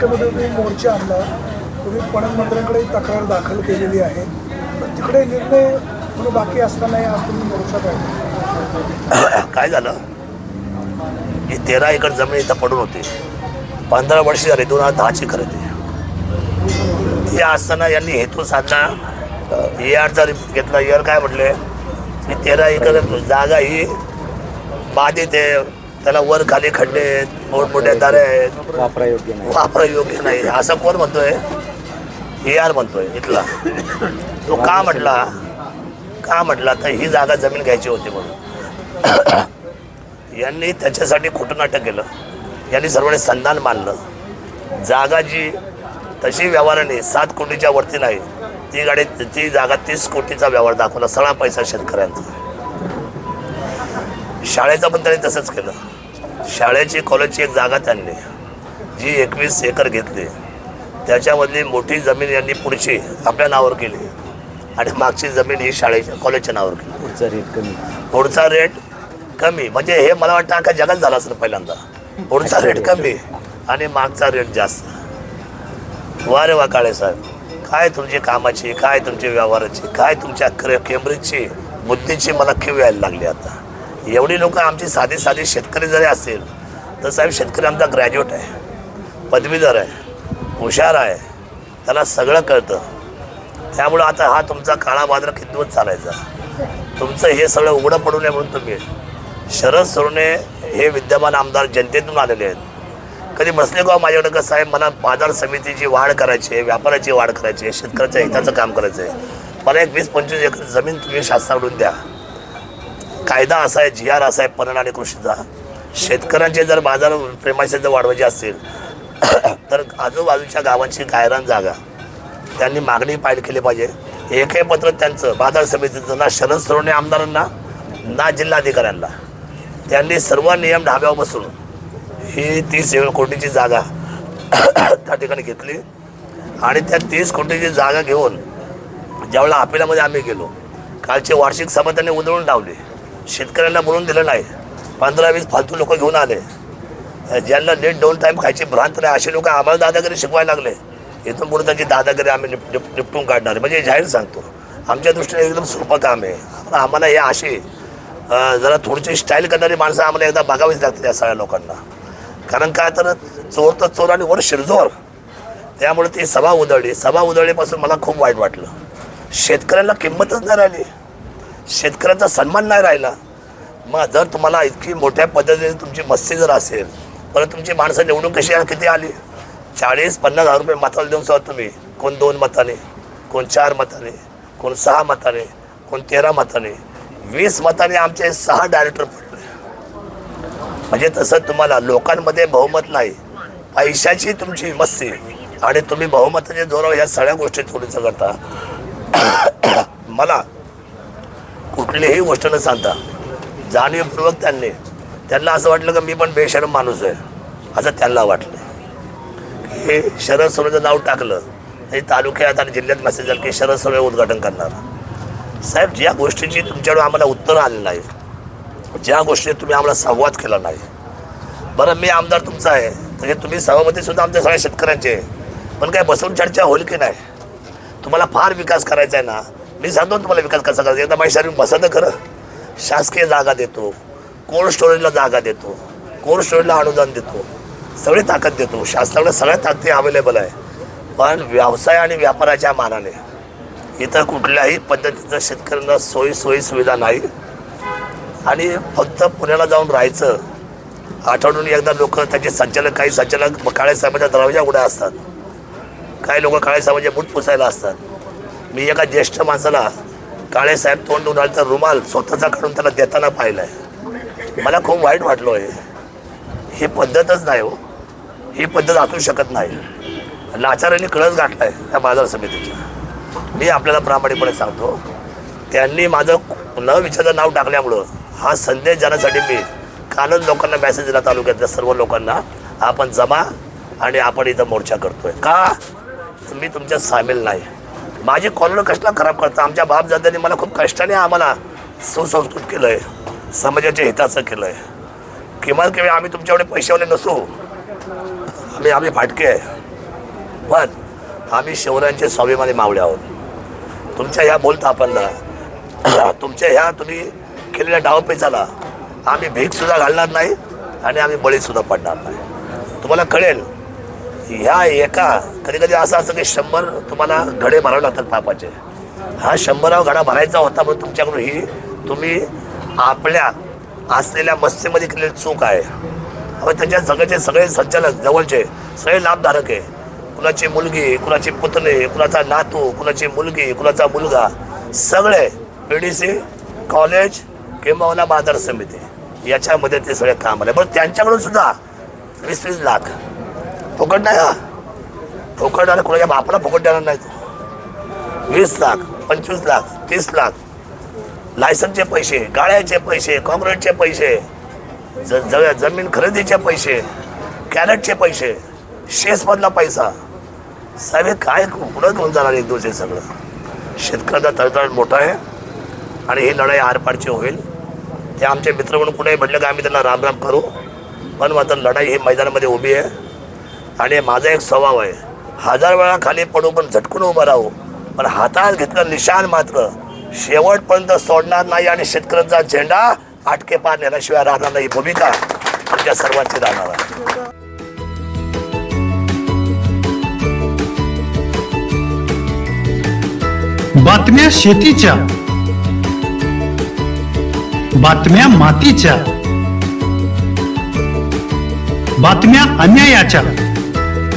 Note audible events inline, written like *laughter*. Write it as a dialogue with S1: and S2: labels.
S1: Committee तुम्ही मोर्चा आणला. तुम्ही पणन मंत्र्यांकडे तक्रार दाखल केलेली आहे. पण तिकडे निर्णय तुम्ही बाकी असतानाही आज तुम्ही मोर्चा काढला. *coughs*
S2: काय झालं? ही तेरा एकर जमीन इथं पडून होती. पंधरा वर्ष झाली दोन हजार दहाची खरेदी ती. असताना यांनी हेतू साधला. ए आरचा रिपोर्ट घेतला. एअर काय म्हटले? की तेरा एकर जागा ही बाधित आहे. त्याला वर खाली खड्डे आहेत मोठमोठ्या दारे आहेत.
S3: वापरायोग्य नाही.
S2: वापरा योग्य नाही. असं कोण म्हणतोय? ए आर म्हणतोय इथला. तो का म्हटला? का म्हटला? तर ही जागा जमीन घ्यायची होती म्हणून. *clears throat* यांनी त्याच्यासाठी खोटं नाटक केलं. यांनी सर्वांनी संधान मानलं. जागा जी तशी व्यवहाराने सात कोटीच्या वरती नाही. ती गाडी ती जागा तीस कोटीचा व्यवहार दाखवला. सगळा पैसा शेतकऱ्यांचा. शाळेचं पण त्यांनी तसंच केलं. शाळेची कॉलेजची एक जागा त्यांनी जी एकवीस एकर घेतली. त्याच्यामधली मोठी जमीन यांनी पुढची आपल्या नावावर केली. आणि मागची जमीन ही शाळेच्या कॉलेजच्या नावावर केली.
S3: पुढचा रेट कमी.
S2: पुढचा रेट कमी. म्हणजे हे मला वाटतं अख्खा जगात झालं असेल पहिल्यांदा. पुढचा रेट कमी आणि मागचा रेट जास्त. वा रे वा काळे साहेब. काय तुमची कामाची काय तुमची व्यवहाराची काय तुमच्या क्रे- केम्ब्रिजची बुद्धीची मला खीव यायला लागली आता. एवढी लोक आमची साधी साधी शेतकरी जरी असेल तर साहेब शेतकरी आमचा ग्रॅज्युएट आहे पदवीधर आहे हुशार आहे त्याला सगळं कळतं. त्यामुळं आता हा तुमचा काळा बाजार किती चालायचा? तुमचं हे सगळं उघडं पडू नये म्हणून तुम्ही शरद सोरणे हे विद्यमान आमदार जनतेतून आलेले आहेत. कधी बसले का हो माझ्याकडे कसं आहे मला बाजार समितीची वाढ करायची आहे व्यापाराची वाढ करायची आहे शेतकऱ्याच्या हिताचं काम करायचं आहे. मला एक वीस पंचवीस एकर जमीन तुम्ही शासनाकडून द्या. कायदा असा आहे जी आर असा आहे पणन आणि कृषीचा. शेतकऱ्यांचे जर बाजार प्रेमाचे जर वाढवायचे असतील *clears throat* तर आजूबाजूच्या गावांची गायरान जागा. त्यांनी मागणी पाहिजे केली पाहिजे. एकही पत्र त्यांचं बाजार समितीचं ना शरद सरोणे आमदारांना ना जिल्हाधिकाऱ्यांना. त्यांनी सर्व नियम ढाब्यावर बसून ही तीस कोटीची जागा *clears throat* त्या ठिकाणी घेतली. आणि त्या तीस कोटीची जागा घेऊन ज्यावेळेला अपिलामध्ये आम्ही गेलो कालची वार्षिक सभा त्यांनी उधळून लावली. शेतकऱ्यांना बोलून दिलं नाही. पंधरा वीस फालतू लोक घेऊन आले. ज्यांना लेट दोन टाईम खायची भ्रांत नाही असे लोक आम्हाला दादागिरी शिकवायला लागले. इथून पुढे त्यांची दादागिरी आम्ही निप निप निपटून काढणार. आहे. म्हणजे जाहीर सांगतो आमच्या दृष्टीने एकदम सोपं काम आहे. आम्हाला हे अशी जरा थोडीशी स्टाईल करणारी माणसं आम्हाला एकदा बघावीच लागते या सगळ्या लोकांना. कारण काय तर चोर तर चोर आणि वर शिरजोर. त्यामुळे ती सभा उधळली. सभा उधळलीपासून मला खूप वाईट वाटलं. शेतकऱ्यांना किंमतच नाही राहिली. शेतकऱ्याचा सन्मान नाही राहिला. मग जर तुम्हाला इतकी मोठ्या पद्धतीने तुमची मस्ती जर असेल परत तुमची माणसं निवडून कशी किती आली? चाळीस पन्नास हजार रुपये मताला देऊन सुद्धा तुम्ही. कोण दोन मताने कोण चार मताने कोण सहा मताने कोण तेरा मताने. वीस मताने आमचे सहा डायरेक्टर पडले. म्हणजे तसं तुम्हाला लोकांमध्ये बहुमत नाही. पैशाची तुमची मस्ती आणि तुम्ही बहुमताच्या जोरावर या सगळ्या गोष्टी चोरीचं करता. *coughs* मला कुठलीही गोष्ट न सांगता जाणीवपूर्वक त्यांनी त्यांना असं वाटलं का मी पण बेशरम माणूस आहे असं त्यांना वाटलं हे शरद सोरेचं नाव टाकलं हे तालुक्यात आणि जिल्ह्यात मेसेज झालं की शरद सोरे उद्घाटन करणार साहेब ज्या गोष्टीची तुमच्याकडे आम्हाला उत्तर आलं नाही ज्या गोष्टी तुम्ही आम्हाला संवाद केला नाही बरं मी आमदार तुमचा आहे तर हे तुम्ही सभापतीसुद्धा आमच्या सगळ्या शेतकऱ्यांचे आहे. पण काय बसून चर्चा होईल की नाही तुम्हाला फार विकास करायचा आहे ना मी सांगतो तुम्हाला विकास कसा करायचा एकदा माझ्या शरीर बसा तर खरं शासकीय जागा देतो. कोल्ड स्टोरेजला जागा देतो. कोल्ड स्टोरेजला अनुदान देतो. सगळी ताकद देतो. शासनाकडे सगळ्या ताकदी अवेलेबल आहे. पण व्यवसाय आणि व्यापाराच्या मानाने इथं कुठल्याही पद्धतीचं शेतकऱ्यांना सोयी सोयी सुविधा नाही. आणि फक्त पुण्याला जाऊन राहायचं आठवडून एकदा लोक त्याचे संचालक काही संचालक काळे साहेबाच्या दरवाजा उड्या असतात. काही लोक काळे साहेबाचे बूट पुसायला असतात. मी एका ज्येष्ठ माणसाला काळेसाहेब तोंड उन्हाळ तर रुमाल स्वतःचा काढून त्याला देताना पाहिलाय. मला खूप वाईट वाटलो आहे ही पद्धतच नाही हो. ही पद्धत असू शकत नाही. लाचारांनी कळस गाठलाय त्या बाजार समितीच्या मी आपल्याला प्रामाणिकपणे सांगतो त्यांनी माझं न विचारचं नाव टाकल्यामुळं हा संदेश जाण्यासाठी मी कालच लोकांना मेसेज दिला तालुक्यातल्या सर्व लोकांना आपण जमा आणि आपण इथं मोर्चा करतोय. का? मी तुमच्यात सामील नाही. माझी कॉलर कशाला खराब करता? आमच्या बापदाद्यांनी मला खूप कष्टाने आम्हाला सुसंस्कृत केलं आहे समाजाच्या हिताचं केलं आहे किमान किंवा आम्ही तुमच्याकडे पैशावले नसू. आम्ही आम्ही फाटके आहे. पण आम्ही शिवरायांचे स्वाभिमानी मावळे आहोत. तुमच्या ह्या बोलता आपण *clears throat* तुमच्या ह्या तुम्ही केलेल्या डावपेचाला आम्ही भीकसुद्धा घालणार नाही आणि आम्ही बळीसुद्धा पडणार नाही. तुम्हाला कळेल ह्या एका कधी कधी असं असतं की शंभर तुम्हाला घडे भरावे लागतात पापाचे. हा शंभराव घडा भरायचा होता म्हणून तुमच्याकडून ही तुम्ही आपल्या असलेल्या मस्तीमध्ये केलेली चूक आहे. अहो त्यांच्या सगळ्याचे सगळे संचालक जवळचे सगळे लाभधारक आहे. कुणाची मुलगी कुणाची पुतणे कुणाचा नातू कुणाची मुलगी कुणाचा मुलगा सगळे पी डी सी कॉलेज किंवा बाजार समिती. याच्यामध्ये ते सगळे काम आले. बरं त्यांच्याकडून सुद्धा वीस वीस लाख फुकट नाही हा. फुकट आणि कुणाच्या बापाला फुकट देणार नाही तो. वीस लाख पंचवीस लाख तीस लाख. लायसनचे पैसे गाळ्याचे पैसे काँक्रीटचे पैसे ज ज- जमीन खरेदीचे पैसे कॅरेटचे पैसे शेसमधला पैसा. साहेब काय पुढं घेऊन जाणार एक दिवस हे सगळं? शेतकऱ्याचा तळतळ मोठा आहे आणि ही लढाई आरपारची होईल. ते आमचे मित्र म्हणून कुठेही म्हटलं की आम्ही त्यांना रामराम करू. पण मात्र लढाई ही मैदानामध्ये उभी आहे. आणि माझा एक स्वभाव आहे. हजार वेळा खाली पडू पण झटकून उभं राहू. पण हातात घेतलं निशाण मात्र. शेवटपर्यंत सोडणार नाही आणि शेतकऱ्यांचा झेंडा आटके पार नेल्याशिवाय राहणार नाही भूमिका आमच्या सर्वांची राहणार आहे.
S3: बातम्या शेतीच्या. बातम्या मातीच्या. बातम्या अन्यायाच्या.